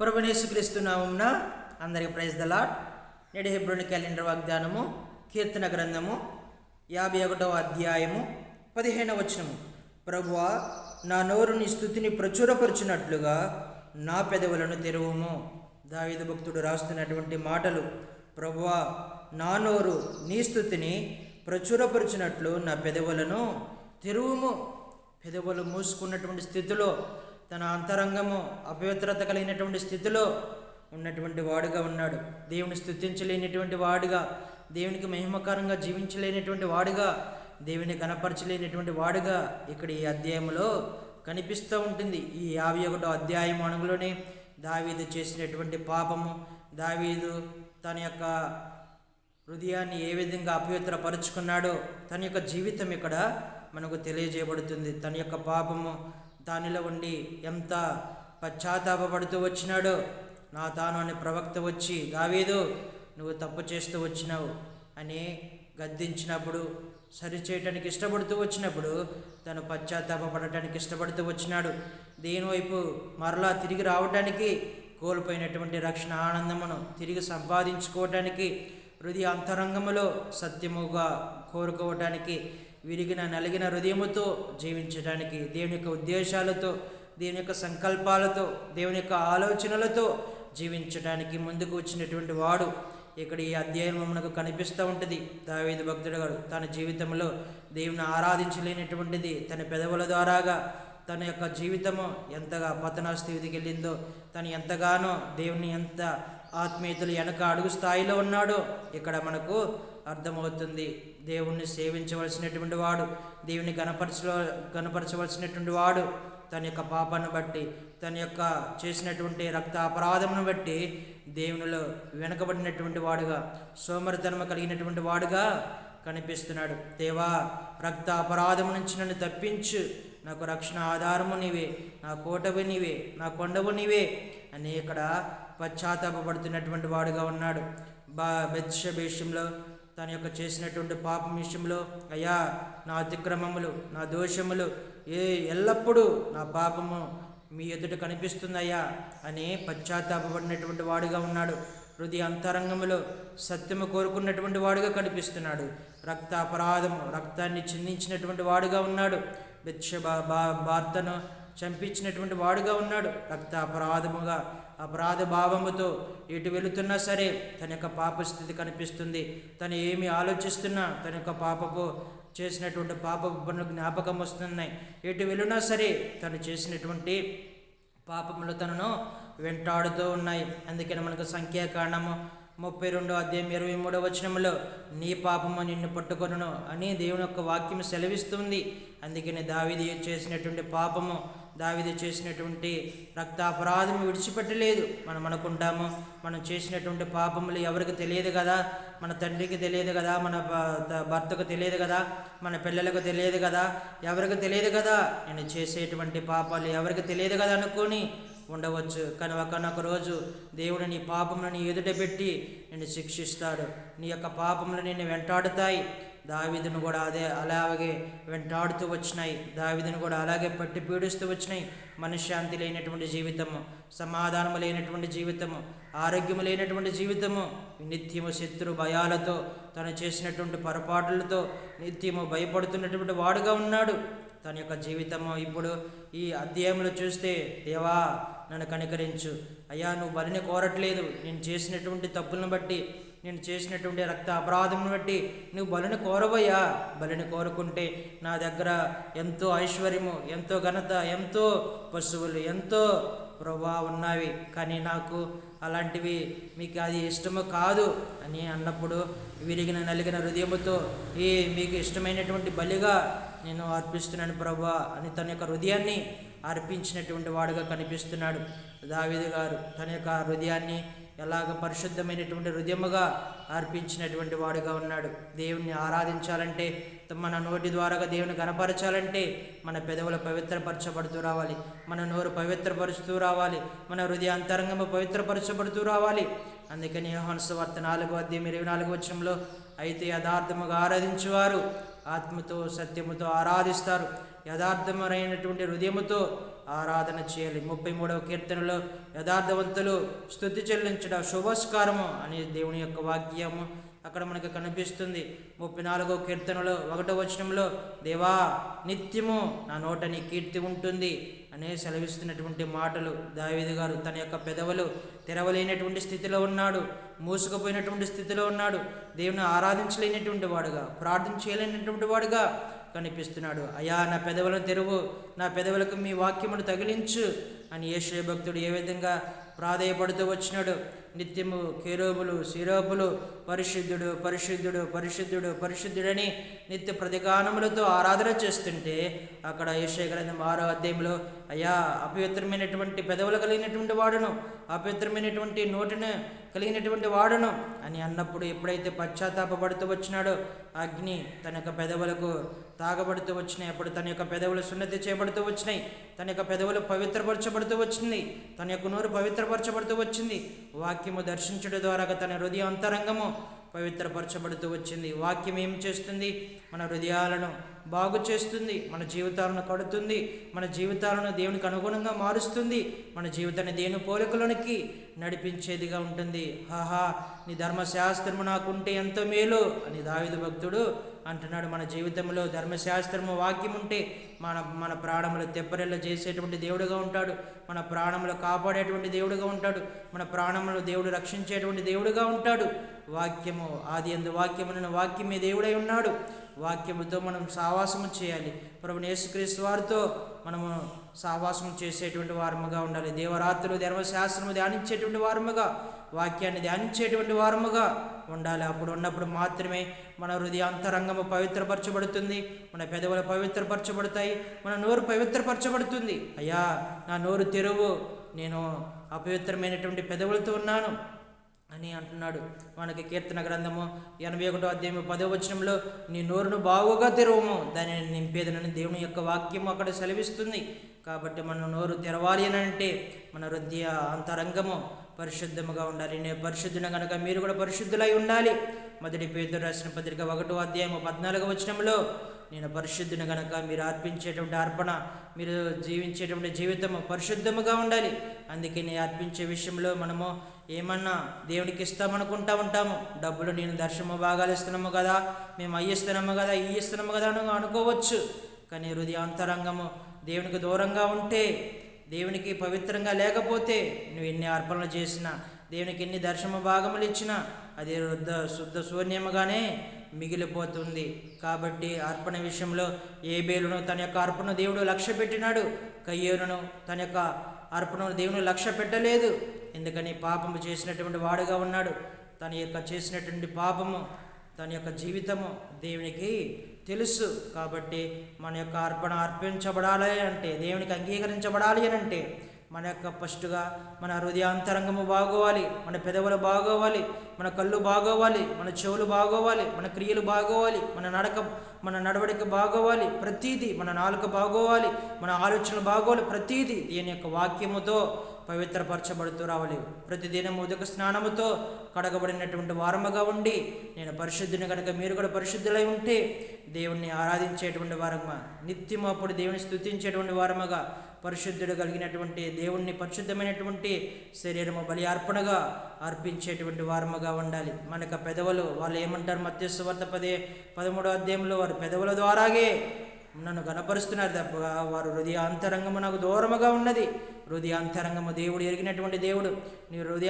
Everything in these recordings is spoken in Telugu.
ప్రభునేసుక్రీస్తు నామంన అందరికి ప్రైజ్ దలాట్ నేడు హెబ్రోని క్యాలెండర్ వాగ్దానము కీర్తన గ్రంథము యాభై ఒకటవ అధ్యాయము పదిహేనవ వచనము. ప్రభువా నా నోరు నీ స్థుతిని ప్రచురపరుచినట్లుగా నా పెదవులను తెరువుము. దావిద భక్తుడు రాస్తున్నటువంటి మాటలు ప్రభువా నా నోరు నీ స్థుతిని ప్రచురపరిచినట్లు నా పెదవులను తెరువుము. పెదవులు మూసుకున్నటువంటి స్థితిలో తన అంతరంగము అపవిత్రత కలిగినటువంటి స్థితిలో ఉన్నటువంటి వాడుగా ఉన్నాడు. దేవుని స్థుతించలేనటువంటి వాడుగా దేవునికి మహిమకరంగా జీవించలేనటువంటి వాడుగా దేవుని కనపరచలేనటువంటి వాడుగా ఇక్కడ ఈ అధ్యాయంలో కనిపిస్తూ ఉంటుంది. ఈ యాభై ఒకటో అధ్యాయం అణుగులోనే దావీదు చేసినటువంటి పాపము దావీదు తన యొక్క హృదయాన్ని ఏ విధంగా అపవిత్రపరుచుకున్నాడో తన యొక్క జీవితం ఇక్కడ మనకు తెలియజేయబడుతుంది. తన యొక్క పాపము దానిలో ఉండి ఎంత పశ్చాత్తాపడుతూ వచ్చినాడో నా తాను అనే ప్రవక్త వచ్చి దావీదు నువ్వు తప్పు చేస్తూ వచ్చినావు అని గద్దించినప్పుడు సరిచేయటానికి ఇష్టపడుతూ వచ్చినప్పుడు తను పశ్చాత్తాపడటానికి ఇష్టపడుతూ వచ్చినాడు. దేనివైపు మరలా తిరిగి రావటానికి కోల్పోయినటువంటి రక్షణ ఆనందమును తిరిగి సంపాదించుకోవటానికి హృదయ అంతరంగములో సత్యముగా కోరుకోవటానికి విరిగిన నలిగిన హృదయముతో జీవించడానికి దేవుని యొక్క ఉద్దేశాలతో దేవుని యొక్క సంకల్పాలతో దేవుని యొక్క ఆలోచనలతో జీవించడానికి ముందుకు వచ్చినటువంటి వాడు ఇక్కడ ఈ అధ్యాయం మనకు కనిపిస్తూ ఉంటుంది. దావేది భక్తుడు గారు తన జీవితంలో దేవుని ఆరాధించలేనటువంటిది తన పెదవుల ద్వారాగా తన యొక్క జీవితము ఎంతగా పతన స్థితికి వెళ్ళిందో తను ఎంతగానో దేవుని ఎంత ఆత్మీయతలు వెనక అడుగు స్థాయిలో ఉన్నాడో ఇక్కడ మనకు అర్థమవుతుంది. దేవుణ్ణి సేవించవలసినటువంటి వాడు దేవుని గణపరచ గణపరచవలసినటువంటి వాడు తన యొక్క పాపాన్ని బట్టి తన యొక్క చేసినటువంటి రక్త అపరాధమును బట్టి దేవునిలో వెనకబడినటువంటి వాడుగా సోమరితనము కలిగినటువంటి వాడుగా కనిపిస్తున్నాడు. దేవా రక్త అపరాధము నుంచి నన్ను తప్పించు. నాకు రక్షణ ఆధారము నీవే నా కోటవి నీవే నా కొండవు నీవే అని ఇక్కడ పశ్చాత్తాపడుతున్నటువంటి వాడుగా ఉన్నాడు. బా బెత్ష తన యొక్క చేసినటువంటి పాపం విషయంలో అయ్యా నా అతిక్రమములు నా దోషములు ఏ ఎల్లప్పుడూ నా పాపము మీ ఎదుట కనిపిస్తుందయ్యా అని పశ్చాత్తాపడినటువంటి వాడుగా ఉన్నాడు. హృదయ అంతరంగములో సత్యము కోరుకున్నటువంటి వాడుగా కనిపిస్తున్నాడు. రక్త అపరాధము రక్తాన్ని చిందించినటువంటి వాడుగా ఉన్నాడు. బెత్ష బా చంపించినటువంటి వాడుగా ఉన్నాడు. రక్త అపరాధముగా అపరాధ భావముతో ఎటు వెళుతున్నా సరే తన యొక్క పాప స్థితి కనిపిస్తుంది. తను ఏమి ఆలోచిస్తున్నా తన యొక్క పాపపు చేసినటువంటి పాప పనులు జ్ఞాపకం వస్తున్నాయి. ఎటు వెళ్ళినా సరే తను చేసినటువంటి పాపములు తనను వెంటాడుతూ ఉన్నాయి. అందుకని మనకు సంఖ్యాకారణము ముప్పై రెండో అధ్యాయం ఇరవై మూడో వచనంలో నీ పాపము నిన్ను పట్టుకొనను అని దేవుని యొక్క వాక్యం సెలవిస్తుంది. అందుకని దావిది చేసినటువంటి పాపము దావిది చేసినటువంటి రక్తాపరాధం విడిచిపెట్టలేదు. మనం అనుకుంటాము మనం చేసినటువంటి పాపములు ఎవరికి తెలియదు కదా? మన తండ్రికి తెలియదు కదా? మన భర్తకు తెలియదు కదా? మన పిల్లలకు తెలియదు కదా? ఎవరికి తెలియదు కదా? నేను చేసేటువంటి పాపాలు ఎవరికి తెలియదు కదా అనుకొని ఉండవచ్చు. కానీ ఒకనొక రోజు దేవుడు నీ పాపములను ఎదుట పెట్టి నిన్ను శిక్షిస్తాడు. నీ యొక్క పాపములు నిన్ను వెంటాడుతాయి. దావిదను కూడా అదే అలాగే వెంటాడుతూ వచ్చినాయి. దావిదను కూడా అలాగే పట్టి పీడిస్తూ వచ్చినాయి. మనశ్శాంతి లేనటువంటి జీవితము సమాధానము లేనటువంటి జీవితము ఆరోగ్యము లేనటువంటి జీవితము నిత్యము శత్రు భయాలతో తను చేసినటువంటి పొరపాట్లతో నిత్యము భయపడుతున్నటువంటి వాడుగా ఉన్నాడు. తన యొక్క జీవితము ఇప్పుడు ఈ అధ్యాయంలో చూస్తే దేవా నన్ను కనికరించు. అయ్యా నువ్వు బలిని కోరట్లేదు. నేను చేసినటువంటి తప్పులను బట్టి నేను చేసినటువంటి రక్త అపరాధమును బట్టి నువ్వు బలిని కోరవయ్యా బలిని కోరుకుంటే నా దగ్గర ఎంతో ఐశ్వర్యము ఎంతో ఘనత ఎంతో పశువులు ఎంతో ప్రభా ఉన్నవి. కానీ నాకు అలాంటివి మీకు అది ఇష్టము కాదు అని అన్నప్పుడు విరిగిన నలిగిన హృదయముతో ఈ మీకు ఇష్టమైనటువంటి బలిగా నేను అర్పిస్తున్నాను ప్రభా అని తన యొక్క హృదయాన్ని అర్పించినటువంటి వాడుగా కనిపిస్తున్నాడు దావిది గారు. తన యొక్క హృదయాన్ని ఎలాగ పరిశుద్ధమైనటువంటి హృదయముగా అర్పించినటువంటి వాడుగా ఉన్నాడు. దేవుణ్ణి ఆరాధించాలంటే మన నోటి ద్వారాగా దేవుని కనపరచాలంటే మన పెదవులు పవిత్రపరచబడుతూ రావాలి. మన నోరు పవిత్రపరుచుతూ రావాలి. మన హృదయ అంతరంగము పవిత్రపరచబడుతూ రావాలి. అందుకని హంసవార్త నాలుగో అధ్యాయం ఇరవై నాలుగు వచ్చంలో అయితే యథార్థముగా ఆరాధించేవారు ఆత్మతో సత్యముతో ఆరాధిస్తారు. యథార్థమైనటువంటి హృదయముతో ఆరాధన చేయాలి. ముప్పై మూడవ కీర్తనలో యథార్థవంతులు స్థుతి చెల్లించడం శుభస్కారము అనే దేవుని యొక్క వాక్యము అక్కడ మనకు కనిపిస్తుంది. ముప్పై నాలుగో కీర్తనలో ఒకటో వచనంలో దేవా నిత్యము నా నోట నీ కీర్తి ఉంటుంది అనే సెలవిస్తున్నటువంటి మాటలు. దావేది గారు తన యొక్క పెదవులు తెరవలేనటువంటి స్థితిలో ఉన్నాడు మూసుకుపోయినటువంటి స్థితిలో ఉన్నాడు. దేవుని ఆరాధించలేనటువంటి వాడుగా ప్రార్థన చేయలేనటువంటి వాడుగా కనిపిస్తున్నాడు. అయా నా పెదవులను తెరువు నా పెదవులకు మీ వాక్యమును తగిలించు అని యేషయ భక్తుడు ఏ విధంగా ప్రాధేయపడుతూ వచ్చినాడు. నిత్యము కేరోబులు శిరోపులు పరిశుద్ధుడు పరిశుద్ధుడు పరిశుద్ధుడు పరిశుద్ధుడని నిత్య ప్రతిగానములతో ఆరాధన చేస్తుంటే అక్కడ ఏషయ ఆరో అధ్యాయంలో అయ్యా అపవిత్రమైనటువంటి పెదవులు కలిగినటువంటి వాడును అపవిత్రమైనటువంటి నోటిని కలిగినటువంటి వాడును అని అన్నప్పుడు ఎప్పుడైతే పశ్చాత్తాపడుతూ వచ్చినాడో అగ్ని తన యొక్క పెదవులకు తాగబడుతూ వచ్చినాయి. అప్పుడు తన యొక్క పెదవులు సున్నతి చేయబడుతూ వచ్చినాయి. తన యొక్క పెదవులు పవిత్రపరచబడుతూ వచ్చింది. తన యొక్క నోరు పవిత్రపరచబడుతూ వచ్చింది. వాక్యము దర్శించడం ద్వారా తన హృదయ అంతరంగము పవిత్రపరచబడుతూ వచ్చింది. వాక్యం ఏం చేస్తుంది? మన హృదయాలను బాగు చేస్తుంది మన జీవితాలను కడుతుంది మన జీవితాలను దేవునికి అనుగుణంగా మారుస్తుంది మన జీవితాన్ని దేవుని పోలికలోనికి నడిపించేదిగా ఉంటుంది. హాహా నీ ధర్మశాస్త్రము నాకుంటే ఎంతో మేలు అని దావిద భక్తుడు అంటున్నాడు. మన జీవితంలో ధర్మశాస్త్రము వాక్యం ఉంటే మన మన ప్రాణములు తెప్పరెల్ల చేసేటువంటి దేవుడుగా ఉంటాడు. మన ప్రాణములు కాపాడేటువంటి దేవుడుగా ఉంటాడు. మన ప్రాణములు దేవుడు రక్షించేటువంటి దేవుడుగా ఉంటాడు. వాక్యము ఆది ఎందు వాక్యములను వాక్యమే దేవుడై ఉన్నాడు. వాక్యముతో మనం సావాసము చేయాలి. ప్రభునేసుక్రీస్తు వారితో మనము సావాసం చేసేటువంటి వారముగా ఉండాలి. దేవరాత్రులు ధర్మశాస్త్రము ధ్యానించేటువంటి వారముగా వాక్యాన్ని ధ్యానించేటువంటి వారముగా ఉండాలి. అప్పుడు ఉన్నప్పుడు మాత్రమే మన హృదయ అంతరంగము పవిత్రపరచబడుతుంది. మన పెదవులు పవిత్రపరచబడతాయి. మన నోరు పవిత్రపరచబడుతుంది. అయ్యా నా నోరు తెరువు. నేను అపవిత్రమైనటువంటి పెదవులతో ఉన్నాను అని అంటున్నాడు. మనకి కీర్తన గ్రంథము ఎనభై ఒకటో అధ్యాయం పదో వచనంలో నీ నోరును బావుగా తెరవము. దానిని నింపేదనని దేవుని యొక్క వాక్యము అక్కడ సెలవిస్తుంది. కాబట్టి మన నోరు తెరవాలి అని అంటే మన హృదయ అంతరంగము పరిశుద్ధముగా ఉండాలి. నేను పరిశుద్ధున కనుక మీరు కూడా పరిశుద్ధులై ఉండాలి. మొదటి పేదలు రాసిన పత్రిక ఒకటో అధ్యాయము పద్నాలుగో వచనంలో నేను పరిశుద్ధిని కనుక మీరు అర్పించేటువంటి అర్పణ మీరు జీవించేటువంటి జీవితము పరిశుద్ధముగా ఉండాలి. అందుకే నేను అర్పించే విషయంలో మనము ఏమన్నా దేవునికి ఇస్తామనుకుంటా ఉంటాము. డబ్బులు నేను దర్శనము భాగాలు ఇస్తున్నాము కదా మేము అయ్యి ఇస్తున్నాము కదా ఈ ఇస్తున్నాము కదా అని అనుకోవచ్చు. కానీ హృదయ అంతరంగము దేవునికి దూరంగా ఉంటే దేవునికి పవిత్రంగా లేకపోతే నువ్వు ఎన్ని అర్పణలు చేసినా దేవునికి ఎన్ని దర్శన భాగములు ఇచ్చినా అది వృద్ధ శుద్ధ శూన్యముగానే మిగిలిపోతుంది. కాబట్టి అర్పణ విషయంలో ఏ తన యొక్క అర్పణ దేవుడు లక్ష్య పెట్టినాడు. కయ్యేరును తన యొక్క అర్పణను దేవుడు లక్ష్య పెట్టలేదు. ఎందుకని పాపము చేసినటువంటి వాడుగా ఉన్నాడు. తన యొక్క చేసినటువంటి పాపము తన యొక్క జీవితము దేవునికి తెలుసు కాబట్టి మన యొక్క అర్పణ అర్పించబడాలి అంటే దేవునికి అంగీకరించబడాలి అని అంటే మన యొక్క ఫస్ట్గా మన హృదయాంతరంగము బాగోవాలి మన పెదవులు బాగోవాలి మన కళ్ళు బాగోవాలి మన చెవులు బాగోవాలి మన క్రియలు బాగోవాలి మన నడక మన నడవడిక బాగోవాలి ప్రతీది మన నాలుక బాగోవాలి మన ఆలోచనలు బాగోవాలి ప్రతీది దీని యొక్క వాక్యముతో పవిత్రపరచబడుతూ రావాలి ప్రతిదినం ఉదక స్నానముతో కడగబడినటువంటి వారముగా ఉండి నేను పరిశుద్ధిని కనుక మీరు కూడా పరిశుద్ధులై ఉంటే దేవుణ్ణి ఆరాధించేటువంటి వారముగా నిత్యము అప్పుడు దేవుని స్థుతించేటువంటి వారముగా పరిశుద్ధుడు కలిగినటువంటి దేవుణ్ణి పరిశుద్ధమైనటువంటి శరీరము బలి అర్పణగా అర్పించేటువంటి వారముగా ఉండాలి. మనకు పెదవులు వాళ్ళు ఏమంటారు? మత్స్యవార్త పదే పదమూడో అధ్యాయంలో వారు పెదవుల ద్వారాగే నన్ను గనపరుస్తున్నారు తప్ప వారు హృదయ అంతరంగము నాకు దూరముగా ఉన్నది. హృదయాంతరంగము దేవుడు ఎరిగినటువంటి దేవుడు. నీ హృదయ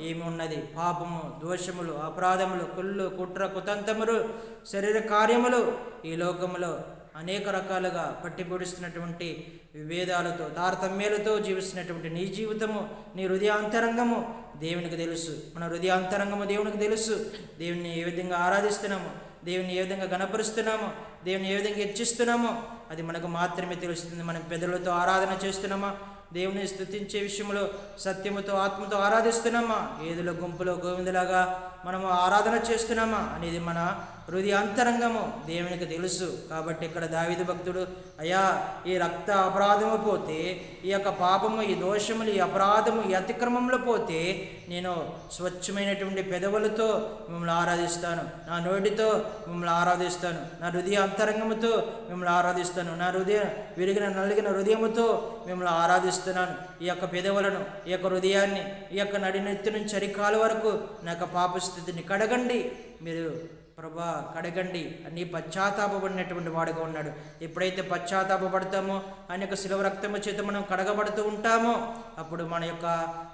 ఏమి ఉన్నది? పాపము దోషములు అపరాధములు కుళ్ళు కుట్ర కుతంతములు శరీర కార్యములు ఈ లోకములో అనేక రకాలుగా పట్టిపొడిస్తున్నటువంటి విభేదాలతో తారతమ్యాలతో జీవిస్తున్నటువంటి నీ జీవితము నీ హృదయాంతరంగము దేవునికి తెలుసు. మన హృదయాంతరంగము దేవునికి తెలుసు. దేవుని ఏ విధంగా ఆరాధిస్తున్నాము? దేవుని ఏ విధంగా గణపరుస్తున్నామో దేవుని ఏ విధంగా హెచ్చిస్తున్నామో అది మనకు మాత్రమే తెలుస్తుంది. మనం పెదవులతో ఆరాధన చేస్తున్నామా? దేవుని స్థుతించే విషయంలో సత్యముతో ఆత్మతో ఆరాధిస్తున్నామా? ఏదిలో గుంపులో గోవిందులాగా మనము ఆరాధన చేస్తున్నామా? అనేది మన హృదయ అంతరంగము దేవునికి తెలుసు. కాబట్టి ఇక్కడ దావిద భక్తుడు అయ్యా ఈ రక్త అపరాధము పోతే ఈ యొక్క పాపము ఈ దోషములు ఈ అపరాధము ఈ అతిక్రమంలో పోతే నేను స్వచ్ఛమైనటువంటి పెదవులతో మిమ్మల్ని ఆరాధిస్తాను. నా నోటితో మిమ్మల్ని ఆరాధిస్తాను. నా హృదయ అంతరంగముతో మిమ్మల్ని ఆరాధిస్తాను. నా హృదయ విరిగిన నలిగిన హృదయముతో మిమ్మల్ని ఆరాధిస్తున్నాను. ఈ యొక్క పెదవులను ఈ యొక్క హృదయాన్ని ఈ యొక్క నడినెత్తి నుంచి చరికాల వరకు నా యొక్క పాప స్థితిని కడగండి. మీరు ప్రభా కడగండి. అని పశ్చాత్తాపడినటువంటి వాడుగా ఉన్నాడు. ఎప్పుడైతే పశ్చాత్తాపడతామో ఆయన యొక్క శిలవ రక్తము చేత మనం కడగబడుతూ ఉంటామో అప్పుడు మన యొక్క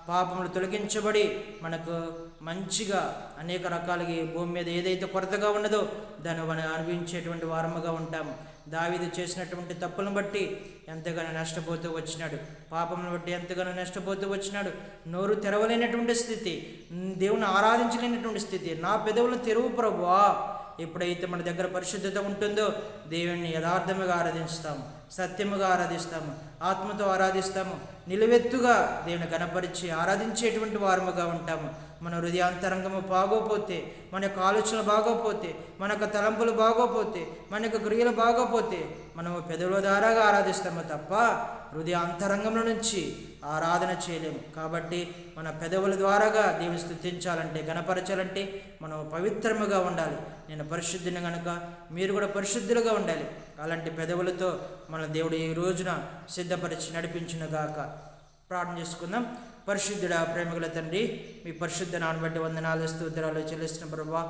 పాపములు తొలగించబడి మనకు మంచిగా అనేక రకాలుగా భూమి మీద ఏదైతే కొరతగా ఉన్నదో దాన్ని మనం అనుభవించేటువంటి వారముగా ఉంటాము దావీదు చేసినటువంటి తప్పులను బట్టి ఎంతగానో నష్టపోతూ వచ్చినాడు. పాపమును బట్టి ఎంతగానో నష్టపోతూ వచ్చినాడు. నోరు తెరవలేనటువంటి స్థితి దేవుని ఆరాధించలేనటువంటి స్థితి. నా పెదవులను తెరువు ప్రభువా. ఎప్పుడైతే మన దగ్గర పరిశుద్ధత ఉంటుందో దేవుణ్ణి యథార్థముగా ఆరాధిస్తాము సత్యముగా ఆరాధిస్తాము ఆత్మతో ఆరాధిస్తాము నిలువెత్తుగా దేవుని గణపరిచి ఆరాధించేటువంటి వారముగా ఉంటాము. మన హృదయాంతరంగము బాగోపోతే మన యొక్క ఆలోచనలు బాగోపోతే మన యొక్క తలంపులు బాగోపోతే మన యొక్క క్రియలు బాగోపోతే మనము పెదవుల ద్వారాగా ఆరాధిస్తాము తప్ప హృదయ అంతరంగంలో నుంచి ఆరాధన చేయలేము. కాబట్టి మన పెదవుల ద్వారాగా దేవుని స్థుతించాలంటే గణపరచాలంటే మనం పవిత్రముగా ఉండాలి. నేను పరిశుద్ధిని కనుక మీరు కూడా పరిశుద్ధులుగా ఉండాలి. అలాంటి పెదవులతో మన దేవుడు ఈ రోజున సిద్ధపరిచి నడిపించునుగాక ప్రార్థన చేసుకుందాం. పరిశుద్ధుడా ప్రేమగల తండ్రి మీ పరిశుద్ధ నానబట్టి వందనాలు స్తోత్రాలు చెల్లిస్తున్న ప్రభా.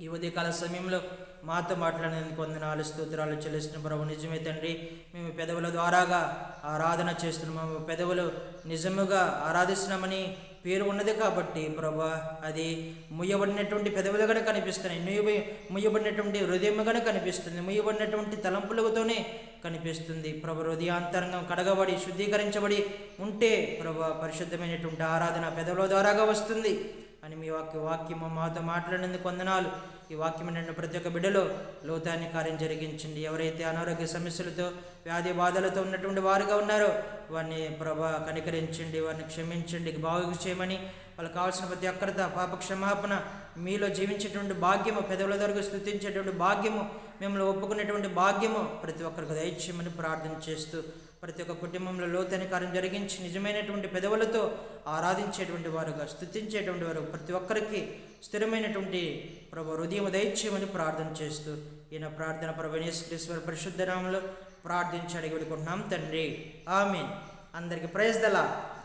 ఈ ఉదయకాల సమయంలో మాతో మాట్లాడేందుకు వందనాలు స్తోత్రాలు చెల్లిస్తున్న ప్రభు. నిజమే తండ్రి మేము పెదవుల ద్వారాగా ఆరాధన చేస్తున్నాము పెదవులు నిజముగా ఆరాధిస్తున్నామని పేరు ఉన్నది కాబట్టి ప్రభా అది ముయ్యబడినటువంటి పెదవులుగానే కనిపిస్తున్నాయి. నుయ్య ముయ్యబడినటువంటి హృదయముగానే కనిపిస్తుంది. ముయ్యబడినటువంటి తలంపులతోనే కనిపిస్తుంది. ప్రభ హృదయాంతరంగం కడగబడి శుద్ధీకరించబడి ఉంటే ప్రభ పరిశుద్ధమైనటువంటి ఆరాధన పెదవుల ద్వారాగా వస్తుంది అని మీ వాక్య వాక్యము మాతో మాట్లాడినందుకు వందనాలు. ఈ వాక్యం నిన్న ప్రతి ఒక్క బిడ్డలో లోతాన్ని కార్యం జరిగించండి. ఎవరైతే అనారోగ్య సమస్యలతో వ్యాధి బాధలతో ఉన్నటువంటి వారుగా ఉన్నారో వారిని ప్రభా కనికరించండి వారిని క్షమించండి బాగు చేయమని వాళ్ళకి కావాల్సిన ప్రతి ఒక్కరిత పాప క్షమాపణ మీలో జీవించేటువంటి భాగ్యము పెదవుల దగ్గర స్థుతించేటువంటి భాగ్యము మిమ్మల్ని ఒప్పుకునేటువంటి భాగ్యము ప్రతి ఒక్కరికి దయచేయమని ప్రార్థన చేస్తూ ప్రతి ఒక్క కుటుంబంలో లోతైన కార్యం జరిగించి నిజమైనటువంటి పెదవులతో ఆరాధించేటువంటి వారుగా స్థుతించేటువంటి వారు ప్రతి ఒక్కరికి స్థిరమైనటువంటి ప్రభు హృదయం దయచేయమని ప్రార్థన చేస్తూ ఈయన ప్రార్థన ప్రభు పరిశుద్ధ నామంలో ప్రార్థించి అడిగి పెడుకుంటున్నాం తండ్రి. ఆమీన్. అందరికీ ప్రైజ్ దలా